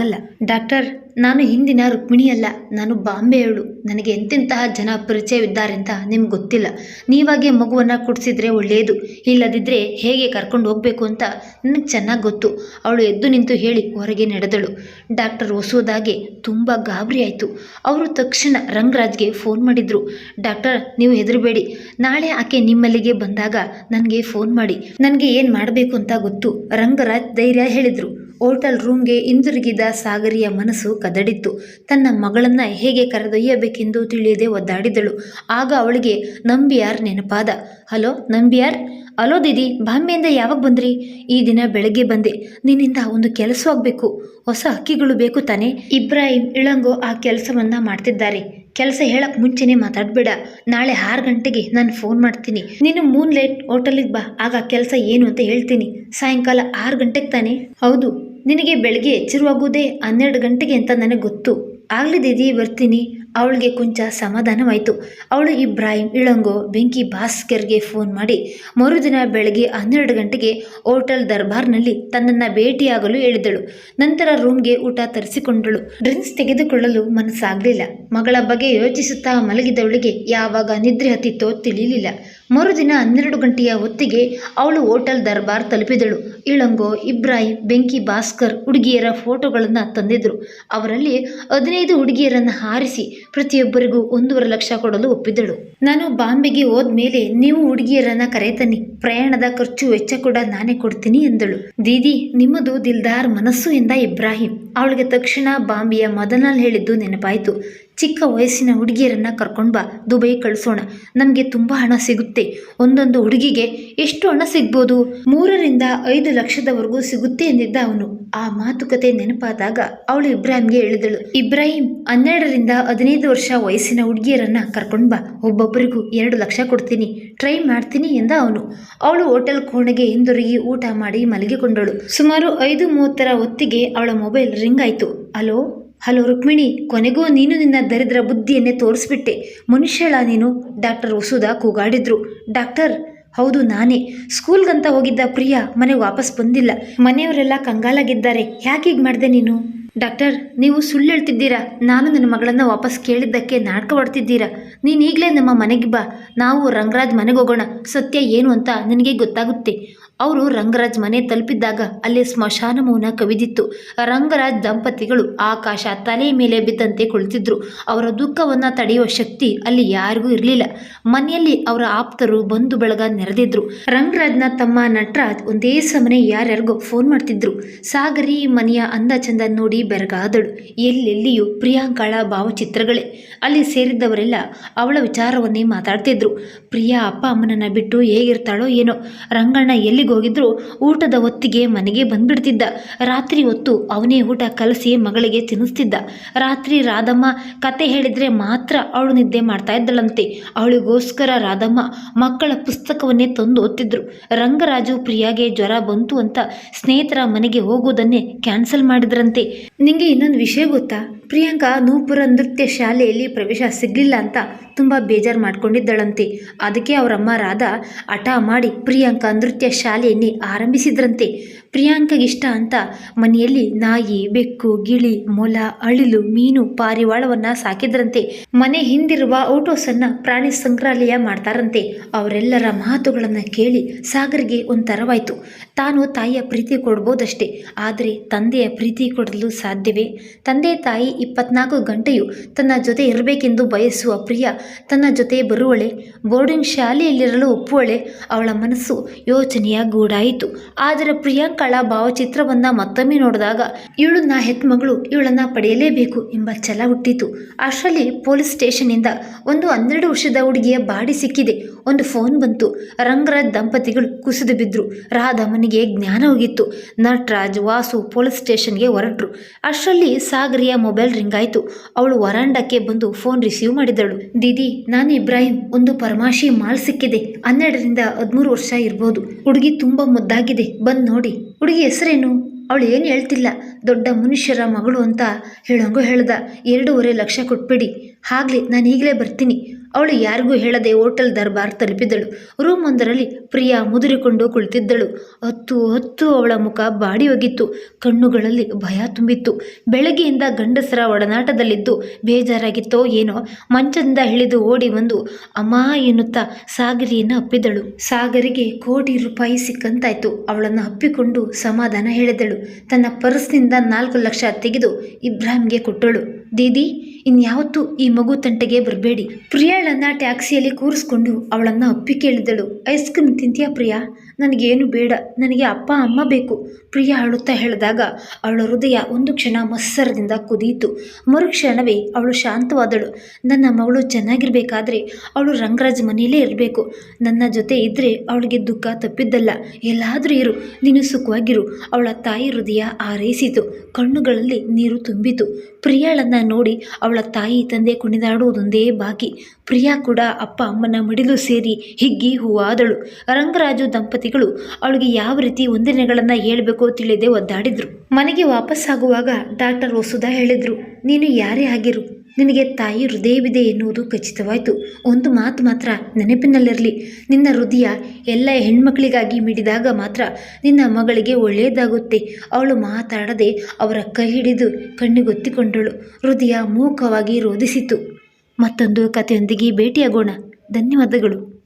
ಕೊಡಿಸೋದಕ್ಕಾಗಲ್ಲ ಡಾಕ್ಟರ್, ನಾನು ಹಿಂದಿನ ರುಕ್ಮಿಣಿಯಲ್ಲ. ನಾನು ಬಾಂಬೆಯವಳು ನನಗೆ ಎಂತೆಂತಹ ಜನ ಪರಿಚಯವಿದ್ದಾರೆಂತ ನಿಮ್ಗೆ ಗೊತ್ತಿಲ್ಲ. ನೀವಾಗೆ ಮಗುವನ್ನು ಕೊಡಿಸಿದ್ರೆ ಒಳ್ಳೆಯದು ಇಲ್ಲದಿದ್ದರೆ ಹೇಗೆ ಕರ್ಕೊಂಡು ಹೋಗಬೇಕು ಅಂತ ನನಗೆ ಚೆನ್ನಾಗಿ ಗೊತ್ತು. ಅವಳು ಎದ್ದು ನಿಂತು ಹೇಳಿ ಹೊರಗೆ ನಡೆದಳು. ಡಾಕ್ಟರ್ ಒಸೋದಾಗೆ ತುಂಬ ಗಾಬರಿ ಆಯಿತು. ಅವರು ತಕ್ಷಣ ರಂಗರಾಜ್ಗೆ ಫೋನ್ ಮಾಡಿದರು. ಡಾಕ್ಟರ್, ನೀವು ಹೆದರಬೇಡಿ. ನಾಳೆ ಆಕೆ ನಿಮ್ಮಲ್ಲಿಗೆ ಬಂದಾಗ ನನಗೆ ಫೋನ್ ಮಾಡಿ. ನನಗೆ ಏನು ಮಾಡಬೇಕು ಅಂತ ಗೊತ್ತು. ರಂಗರಾಜ್ ಧೈರ್ಯ ಹೇಳಿದರು. ಹೋಟೆಲ್ ರೂಮ್ಗೆ ಹಿಂದಿರುಗಿದ ಸಾಗರಿಯ ಮನಸ್ಸು ಕದಡಿತ್ತು. ತನ್ನ ಮಗಳನ್ನು ಹೇಗೆ ಕರೆದೊಯ್ಯಬೇಕೆಂದು ತಿಳಿಯದೆ ಒದ್ದಾಡಿದಳು. ಆಗ ಅವಳಿಗೆ, ನಂಬಿಯಾರ್ ನೆನಪಾದ. ಹಲೋ, ನಂಬಿಯಾರ್? ಅಲೋ ದೀದಿ, ಬಾಂಬೆಯಿಂದ ಯಾವಾಗ ಬಂದ್ರಿ? ಈ ದಿನ ಬೆಳಗ್ಗೆ ಬಂದೆ. ನಿನ್ನಿಂದ ಒಂದು ಕೆಲಸವಾಗಬೇಕು. ಹೊಸ ಹಕ್ಕಿಗಳು ಬೇಕು ತಾನೆ? ಇಬ್ರಾಹಿಂ, ಇಳಂಗೋ ಆ ಕೆಲಸವನ್ನ ಮಾಡ್ತಿದ್ದಾರೆ. ಕೆಲಸ ಹೇಳಕ್ ಮುಂಚೆನೆ ಮಾತಾಡ್ಬೇಡ. ನಾಳೆ ಆರು ಗಂಟೆಗೆ ನಾನು ಫೋನ್ ಮಾಡ್ತೀನಿ. ನೀನು ಮೂನ್ ಲೈಟ್ ಹೋಟೆಲಿಗೆ ಬಾ. ಆಗ ಕೆಲಸ ಏನು ಅಂತ ಹೇಳ್ತೀನಿ. ಸಾಯಂಕಾಲ ಆರು ಗಂಟೆಗೆ ತಾನೆ? ಹೌದು. ನಿನಗೆ ಬೆಳಗ್ಗೆ ಎಚ್ಚರವಾಗುವುದೇ ಹನ್ನೆರಡು ಗಂಟೆಗೆ ಅಂತ ನನಗೆ ಗೊತ್ತು. ಆಗಲಿ ದೀದಿ ಬರ್ತೀನಿ. ಅವಳಿಗೆ ಕೊಂಚ ಸಮಾಧಾನವಾಯಿತು. ಅವಳು ಇಬ್ರಾಹಿಂ, ಇಳಂಗೋ, ಬೆಂಕಿ ಭಾಸ್ಕರ್ಗೆ ಫೋನ್ ಮಾಡಿ, ಮರುದಿನ ಬೆಳಗ್ಗೆ ಹನ್ನೆರಡು ಗಂಟೆಗೆ ಹೋಟೆಲ್ ದರ್ಬಾರ್ನಲ್ಲಿ ತನ್ನನ್ನು ಭೇಟಿಯಾಗಲು ಹೇಳಿದಳು. ನಂತರ ರೂಮ್ಗೆ ಊಟ ತರಿಸಿಕೊಂಡಳು. ಡ್ರಿಂಕ್ಸ್ ತೆಗೆದುಕೊಳ್ಳಲು ಮನಸ್ಸಾಗಲಿಲ್ಲ. ಮಗಳ ಬಗ್ಗೆ ಯೋಚಿಸುತ್ತಾ ಮಲಗಿದವಳಿಗೆ ಯಾವಾಗ ನಿದ್ರೆ ಹತ್ತಿತ್ತೋ ತಿಳಿಯಲಿಲ್ಲ ಮರುದಿನ ಹನ್ನೆರಡು ಗಂಟೆಯ ಹೊತ್ತಿಗೆ ಅವಳು ಹೋಟೆಲ್ ದರ್ಬಾರ್ ತಲುಪಿದಳು. ಇಳಂಗೋ, ಇಬ್ರಾಹಿಂ, ಬೆಂಕಿ ಭಾಸ್ಕರ್ ಹುಡುಗಿಯರ ಫೋಟೋಗಳನ್ನು ತಂದಿದ್ರು. ಅವರಲ್ಲಿ ಹದಿನೈದು ಹುಡುಗಿಯರನ್ನು ಹಾರಿಸಿ ಪ್ರತಿಯೊಬ್ಬರಿಗೂ ಒಂದೂವರೆ ಲಕ್ಷ ಕೊಡಲು ಒಪ್ಪಿದಳು ನಾನು ಬಾಂಬೆಗೆ ಹೋದ್ಮೇಲೆ ನೀವು ಹುಡುಗಿಯರನ್ನ ಕರೆತನಿ ಪ್ರಯಾಣದ ಖರ್ಚು ವೆಚ್ಚ ಕೂಡ ನಾನೇ ಕೊಡ್ತೀನಿ ಎಂದಳು. ದೀದಿ, ನಿಮ್ಮದು ದಿಲ್ದಾರ್ ಮನಸ್ಸು ಎಂದ ಇಬ್ರಾಹಿಂ. ಅವಳಿಗೆ ತಕ್ಷಣ ಬಾಂಬೆಯ ಮದನಲ್ಲಿ ಹೇಳಿದ್ದು ನೆನಪಾಯಿತು. ಚಿಕ್ಕ ವಯಸ್ಸಿನ ಹುಡುಗಿಯರನ್ನ ಕರ್ಕೊಂಡು ಬಾ, ದುಬೈ ಕಳಿಸೋಣ. ನಮಗೆ ತುಂಬ ಹಣ ಸಿಗುತ್ತೆ. ಒಂದೊಂದು ಹುಡುಗಿಗೆ ಎಷ್ಟು ಹಣ ಸಿಗ್ಬೋದು? ಮೂರರಿಂದ ಐದು ಲಕ್ಷದವರೆಗೂ ಸಿಗುತ್ತೆ ಎಂದಿದ್ದ ಅವನು. ಆ ಮಾತುಕತೆ ನೆನಪಾದಾಗ ಅವಳು ಇಬ್ರಾಹಿಂಗೆ ಹೇಳಿದಳು. ಇಬ್ರಾಹಿಂ, ಹನ್ನೆರಡರಿಂದ ಹದಿನೈದು ವರ್ಷ ವಯಸ್ಸಿನ ಹುಡುಗಿಯರನ್ನ ಕರ್ಕೊಂಡು ಬಾ. ಒಬ್ಬೊಬ್ಬರಿಗೂ ಎರಡು ಲಕ್ಷ ಕೊಡ್ತೀನಿ. ಟ್ರೈ ಮಾಡ್ತೀನಿ ಎಂದ ಅವನು. ಅವಳು ಹೋಟೆಲ್ ಕೋಣೆಗೆ ಹಿಂದಿರುಗಿ ಊಟ ಮಾಡಿ ಮಲಗಿಕೊಂಡಳು. ಸುಮಾರು ಐದು ಮೂವತ್ತರ ಹೊತ್ತಿಗೆ ಅವಳ ಮೊಬೈಲ್ ರಿಂಗ್ ಆಯಿತು. ಹಲೋ ಹಲೋ ರುಕ್ಮಿಣಿ, ಕೊನೆಗೂ ನೀನು ನಿನ್ನ ದರಿದ್ರ ಬುದ್ಧಿಯನ್ನೇ ತೋರಿಸ್ಬಿಟ್ಟೆ. ಮನುಷ್ಯಳ ನೀನು ಡಾಕ್ಟರ್ ವಸುಧಾ ಕೂಗಾಡಿದ್ರು. ಡಾಕ್ಟರ್, ಹೌದು ನಾನೇ. ಸ್ಕೂಲ್ಗಂತ ಹೋಗಿದ್ದ ಪ್ರಿಯಾ ಮನೆಗೆ ವಾಪಸ್ ಬಂದಿಲ್ಲ. ಮನೆಯವರೆಲ್ಲ ಕಂಗಾಲಾಗಿದ್ದಾರೆ. ಯಾಕೆ ಹೀಗೆ ಮಾಡಿದೆ ನೀನು? ಡಾಕ್ಟರ್, ನೀವು ಸುಳ್ಳು ಹೇಳ್ತಿದ್ದೀರಾ? ನಾನು ನನ್ನ ಮಗಳನ್ನು ವಾಪಸ್ ಕೇಳಿದ್ದಕ್ಕೆ ನಾಟಕ ಹೊಡ್ತಿದ್ದೀರಾ ನೀನು ಈಗಲೇ ನಮ್ಮ ಮನೆಗೆ ಬಾ. ನಾವು ರಂಗರಾಜ್ ಮನೆಗೆ ಹೋಗೋಣ. ಸತ್ಯ ಏನು ಅಂತ ನಿನಗೆ ಗೊತ್ತಾಗುತ್ತೆ. ಅವರು ರಂಗರಾಜ್ ಮನೆ ತಲುಪಿದ್ದಾಗ ಅಲ್ಲಿ ಸ್ಮಶಾನ ಮೌನ ಕವಿದಿತ್ತು. ರಂಗರಾಜ್ ದಂಪತಿಗಳು ಆಕಾಶ ತಲೆ ಮೇಲೆ ಬಿದ್ದಂತೆ ಕುಳಿತಿದ್ರು. ಅವರ ದುಃಖವನ್ನು ತಡೆಯುವ ಶಕ್ತಿ ಅಲ್ಲಿ ಯಾರಿಗೂ ಇರಲಿಲ್ಲ. ಮನೆಯಲ್ಲಿ ಅವರ ಆಪ್ತರು ಬಂಧು ಬಳಗ ನೆರೆದಿದ್ರು. ರಂಗರಾಜ್ನ ತಮ್ಮ ನಟರಾಜ್ ಒಂದೇ ಸಮನೆ ಯಾರ್ಯಾರಿಗೂ ಫೋನ್ ಮಾಡ್ತಿದ್ರು. ಸಾಗರಿ ಮನೆಯ ಅಂದ ಚಂದ ನೋಡಿ ಬೆರಗಾದಳು. ಎಲ್ಲೆಲ್ಲಿಯೂ ಪ್ರಿಯಾಂಕಾಳ ಭಾವಚಿತ್ರಗಳೇ. ಅಲ್ಲಿ ಸೇರಿದ್ದವರೆಲ್ಲ ಅವಳ ವಿಚಾರವನ್ನೇ ಮಾತಾಡ್ತಿದ್ರು. ಪ್ರಿಯಾ ಅಪ್ಪ ಅಮ್ಮನನ್ನ ಬಿಟ್ಟು ಹೇಗಿರ್ತಾಳೋ ಏನೋ. ರಂಗಣ್ಣ ಎಲ್ಲಿಗೆ ಹೋಗಿದ್ರು ಊಟದ ಹೊತ್ತಿಗೆ ಮನೆಗೆ ಬಂದ್ಬಿಡ್ತಿದ್ದ. ರಾತ್ರಿ ಹೊತ್ತು ಅವನೇ ಊಟ ಕಲಸಿ ಮಗಳಿಗೆ ತಿನ್ನಿಸ್ತಿದ್ದ. ರಾತ್ರಿ ರಾಧಮ್ಮ ಕತೆ ಹೇಳಿದ್ರೆ ಮಾತ್ರ ಅವಳು ನಿದ್ದೆ ಮಾಡ್ತಾ ಇದ್ದಳಂತೆ. ಅವಳಿಗೋಸ್ಕರ ರಾಧಮ್ಮ ಮಕ್ಕಳ ಪುಸ್ತಕವನ್ನೇ ತಂದು ಓದ್ತಿದ್ರು ರಂಗರಾಜು ಪ್ರಿಯಾಗೆ ಜ್ವರ ಬಂತು ಅಂತ ಸ್ನೇಹಿತರ ಮನೆಗೆ ಹೋಗೋದನ್ನೇ ಕ್ಯಾನ್ಸಲ್ ಮಾಡಿದ್ರಂತೆ. ನಿಂಗೆ ಇನ್ನೊಂದು ವಿಷಯ ಗೊತ್ತಾ? ಪ್ರಿಯಾಂಕಾ ನೂಪುರ ನೃತ್ಯ ಶಾಲೆಯಲ್ಲಿ ಪ್ರವೇಶ ಸಿಗಲಿಲ್ಲ ಅಂತ ತುಂಬ ಬೇಜಾರು ಮಾಡ್ಕೊಂಡಿದ್ದಳಂತೆ. ಅದಕ್ಕೆ ಅವರಮ್ಮ ರಾಧಾ ಹಠ ಮಾಡಿ ಪ್ರಿಯಾಂಕಾ ನೃತ್ಯ ಶಾಲೆಯನ್ನೇ ಆರಂಭಿಸಿದ್ರಂತೆ ಪ್ರಿಯಾಂಕಗಿಷ್ಟ ಅಂತ ಮನೆಯಲ್ಲಿ ನಾಯಿ, ಬೆಕ್ಕು, ಗಿಳಿ, ಮೊಲ, ಅಳಿಲು, ಮೀನು ಪಾರಿವಾಳವನ್ನ ಸಾಕಿದ್ರಂತೆ. ಮನೆ ಹಿಂದಿರುವ ಔಟೋಸನ್ನ ಪ್ರಾಣಿ ಸಂಗ್ರಹಾಲಯ ಮಾಡ್ತಾರಂತೆ. ಅವರೆಲ್ಲರ ಮಾತುಗಳನ್ನು ಕೇಳಿ ಸಾಗರ್ಗೆ ಒಂಥರವಾಯಿತು ತಾನು ತಾಯಿಯ ಪ್ರೀತಿ ಕೊಡ್ಬೋದಷ್ಟೇ. ಆದರೆ ತಂದೆಯ ಪ್ರೀತಿ ಕೊಡಲು ಸಾಧ್ಯವೇ? ತಂದೆ ತಾಯಿ ಇಪ್ಪತ್ನಾಲ್ಕು ಗಂಟೆಯು ತನ್ನ ಜೊತೆ ಇರಬೇಕೆಂದು ಬಯಸುವ ಪ್ರಿಯ, ತನ್ನ ಜೊತೆ ಬರುವಳೆ, ಬೋರ್ಡಿಂಗ್ ಶಾಲೆಯಲ್ಲಿರಲು ಒಪ್ಪುವಳೆ, ಅವಳ ಮನಸ್ಸು ಯೋಚನೆಯ ಗೂಡಾಯಿತು. ಆದರೆ ಪ್ರಿಯಾಂಕಳ ಭಾವಚಿತ್ರವನ್ನ ಮತ್ತೊಮ್ಮೆ ನೋಡಿದಾಗ, ಇವಳನ್ನ ಹೆತ್ಮಗಳು, ಇವಳನ್ನ ಪಡೆಯಲೇಬೇಕು ಎಂಬ ಛಲ ಹುಟ್ಟಿತು. ಅಷ್ಟರಲ್ಲಿ ಪೊಲೀಸ್ ಸ್ಟೇಷನ್ನಿಂದ ಒಂದು ಹನ್ನೆರಡು ವರ್ಷದ ಹುಡುಗಿಯ ಬಾಡಿ ಸಿಕ್ಕಿದೆ. ಒಂದು ಫೋನ್ ಬಂತು. ರಂಗರಾಜ್ ದಂಪತಿಗಳು ಕುಸಿದು ಬಿದ್ರು. ರಾಧಮ್ಮನಿಗೆ ಜ್ಞಾನ ಹೋಗಿತ್ತು. ನಟರಾಜ್ ವಾಸು ಪೊಲೀಸ್ ಸ್ಟೇಷನ್ಗೆ ಹೊರಟರು. ಅಷ್ಟರಲ್ಲಿ ಸಾಗರಿಯ ಮೊಬೈಲ್ ರಿಂಗ್ ಆಯಿತು. ಅವಳು ವರಾಂಡಕ್ಕೆ ಬಂದು ಫೋನ್ ರಿಸೀವ್ ಮಾಡಿದಳು. ದೀದಿ, ನಾನು ಇಬ್ರಾಹಿಂ. ಒಂದು ಪರಮಾಶಿ ಮಾಲ್ ಸಿಕ್ಕಿದೆ. ಹನ್ನೆರಡರಿಂದ ಹದಿಮೂರು ವರ್ಷ ಇರ್ಬೋದು. ಹುಡುಗಿ ತುಂಬ ಮುದ್ದಾಗಿದೆ. ಬಂದು ನೋಡಿ. ಹುಡುಗಿ ಹೆಸರೇನು? ಅವಳು ಏನು ಹೇಳ್ತಿಲ್ಲ. ದೊಡ್ಡ ಮನುಷ್ಯರ ಮಗಳು ಅಂತ ಹೇಳೋಂಗು ಹೇಳ್ದ. ಎರಡೂವರೆ ಲಕ್ಷ ಕೊಟ್ಬಿಡಿ. ಆಗ್ಲಿ, ನಾನು ಈಗಲೇ ಬರ್ತೀನಿ. ಅವಳು ಯಾರಿಗೂ ಹೇಳದೆ ಹೋಟೆಲ್ ದರ್ಬಾರ್ ತಲುಪಿದಳು. ರೂಮ್ ಒಂದರಲ್ಲಿ ಪ್ರಿಯಾ ಮುದುರಿಕೊಂಡು ಕುಳಿತಿದ್ದಳು. ಹತ್ತು ಹತ್ತು ಅವಳ ಮುಖ ಬಾಡಿ ಹೋಗಿತ್ತು. ಕಣ್ಣುಗಳಲ್ಲಿ ಭಯ ತುಂಬಿತ್ತು. ಬೆಳಗ್ಗೆಯಿಂದ ಗಂಡಸರ ಒಡನಾಟದಲ್ಲಿದ್ದು. ಬೇಜಾರಾಗಿತ್ತೋ ಏನೋ. ಮಂಚದಿಂದ ಇಳಿದು ಓಡಿ ಬಂದು, ಅಮ್ಮ, ಎನ್ನುತ್ತಾ ಸಾಗರಿಯನ್ನು ಅಪ್ಪಿದಳು. ಸಾಗರಿಗೆ ಕೋಟಿ ರೂಪಾಯಿ ಸಿಕ್ಕಂತಾಯ್ತು. ಅವಳನ್ನು ಅಪ್ಪಿಕೊಂಡು ಸಮಾಧಾನ ಹೇಳಿದಳು. ತನ್ನ ಪರ್ಸ್ನಿಂದ ನಾಲ್ಕು ಲಕ್ಷ ತೆಗೆದು ಇಬ್ರಾಹಿಂಗೆ ಕೊಟ್ಟಳು. ದೀದಿ, ಇನ್ಯಾವತ್ತೂ ಈ ಮಗು ತಂಟೆಗೆ ಬರಬೇಡಿ. ಪ್ರಿಯಾಳನ್ನ ಟ್ಯಾಕ್ಸಿಯಲ್ಲಿ ಕೂರಿಸ್ಕೊಂಡು ಅವಳನ್ನು ಅಪ್ಪಿ ಕೇಳಿದಳು. ಐಸ್ ಕ್ರೀಮ್ ತಿಂತೀಯಾ ಪ್ರಿಯಾ? ನನಗೇನು ಬೇಡ, ನನಗೆ ಅಪ್ಪ, ಅಮ್ಮ ಬೇಕು. ಪ್ರಿಯಾ ಅಳುತ್ತಾ ಹೇಳಿದಾಗ ಅವಳ ಹೃದಯ ಒಂದು ಕ್ಷಣ ಮತ್ಸರದಿಂದ ಕುದಿಯಿತು ಮರುಕ್ಷಣವೇ ಅವಳು ಶಾಂತವಾದಳು. ನನ್ನ ಮಗಳು ಚೆನ್ನಾಗಿರ್ಬೇಕಾದ್ರೆ ಅವಳು ರಂಗರಾಜ್ ಮನೆಯಲ್ಲೇ ಇರಬೇಕು. ನನ್ನ ಜೊತೆ ಇದ್ದರೆ ಅವಳಿಗೆ ದುಃಖ ತಪ್ಪಿದ್ದಲ್ಲ. ಎಲ್ಲಾದರೂ ಇರು, ನೀನು ಸುಖವಾಗಿರು. ಅವಳ ತಾಯಿ ಹೃದಯ ಆರೈಸಿತು. ಕಣ್ಣುಗಳಲ್ಲಿ ನೀರು ತುಂಬಿತು. ಪ್ರಿಯಾಳನ್ನು ನೋಡಿ ಅವಳ ತಾಯಿ ತಂದೆ ಕುಣಿದಾಡುವುದೊಂದೇ ಬಾಕಿ. ಪ್ರಿಯಾ ಕೂಡ ಅಪ್ಪ, ಅಮ್ಮನ ಮಡಿಲು ಸೇರಿ ಹಿಗ್ಗಿ ಹೂವಾದಳು. ರಂಗರಾಜು ಅವಳಿಗೆ ಯಾವ ರೀತಿ ವಂದನೆಗಳನ್ನು ಹೇಳಬೇಕೋ ತಿಳಿದೇ ಒದ್ದಾಡಿದ್ರು. ಮನೆಗೆ ವಾಪಸ್ಸಾಗುವಾಗ ಡಾಕ್ಟರ್ ವಸುಧಾ ಹೇಳಿದರು, ನೀನು ಯಾರೇ ಆಗಿರು, ನಿನಗೆ ತಾಯಿ ಹೃದಯವಿದೆ ಎನ್ನುವುದು ಖಚಿತವಾಯಿತು. ಒಂದು ಮಾತು ಮಾತ್ರ ನೆನಪಿನಲ್ಲಿರಲಿ. ನಿನ್ನ ಹೃದಯ ಎಲ್ಲ ಹೆಣ್ಮಕ್ಳಿಗಾಗಿ ಮಿಡಿದಾಗ ಮಾತ್ರ ನಿನ್ನ ಮಗಳಿಗೆ ಒಳ್ಳೆಯದಾಗುತ್ತೆ. ಅವಳು ಮಾತಾಡದೆ ಅವರ ಕೈ ಹಿಡಿದು ಕಣ್ಣಿಗೊತ್ತಿಕೊಂಡಳು. ಹೃದಯ ಮೂಕವಾಗಿ ರೋಧಿಸಿತು ಮತ್ತೊಂದು ಕಥೆಯೊಂದಿಗೆ ಭೇಟಿಯಾಗೋಣ. ಧನ್ಯವಾದಗಳು.